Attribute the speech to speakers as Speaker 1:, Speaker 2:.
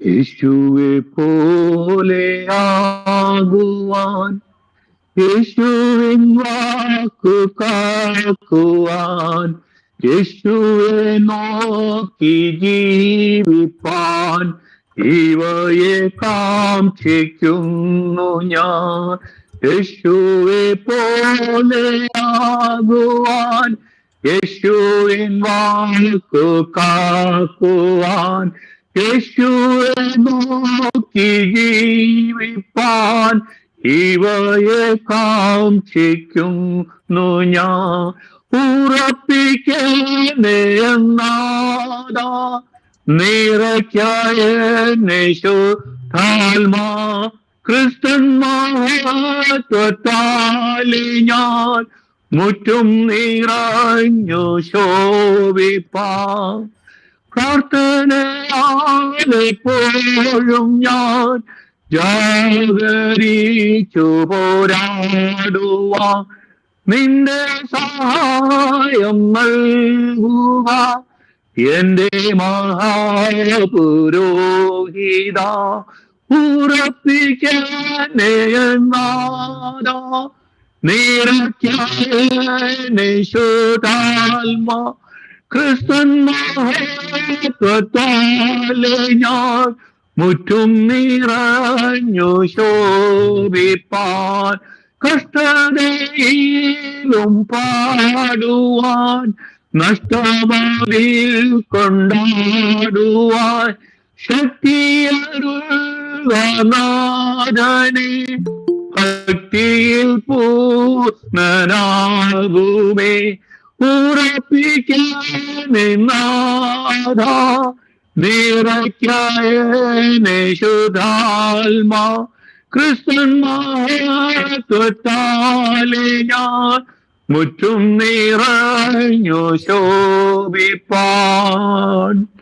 Speaker 1: യേശുവെ പോലെ ആകുവാൻ യേശുവിൻ വാക്കു കാക്കുവാൻ യേശുവെ നോക്കി ജീവിപ്പാൻ ഇവയെ കാക്ഷിക്കുന്നു ഞാൻ. യേശുവെ പോലെ ആകുവാൻ യേശുവിൻ വാക്കു കാക്കുവാൻ യേശുവെ നോക്കി ജീവിപ്പാൻ ഇവയെ കാക്ഷിക്കുന്നു ഞാൻ. ഉറപ്പിക്കുന്നേ എന്നാടാ നിറയ്ക്കാൽമാ ക്രിസ്തന്മാli ഞാൻ. മുറ്റും നിറഞ്ഞു ശോഭിപ്പാം പ്രാർത്ഥനയാലെപ്പോഴും ഞാൻ ജാഗരിച്ചു പോരാടുവാൻ. നിന്റെ സഹായം നൽകുക എന്റെ മഹാപുരോഹിത ഉറപ്പിക്കാനേനാദ ഞാൻ മുറ്റും നിറഞ്ഞു ശോഭിപ്പാൻ കഷ്ടതയിലും പാടുവാൻ നഷ്ടമാതിൽ കൊണ്ടാടുവാൻ ശക്തിയരുളനാഥനെ ഭക്തിയിൽ പൂർണനാകുമേ ഉറപ്പിക്കാനാഥ നിറയ്ക്കായശുദ്ധാത്മാ ക്രിസ്തന്മാരെ ഞാൻ മുറ്റും നിറഞ്ഞു ശോഭിപ്പാൻ.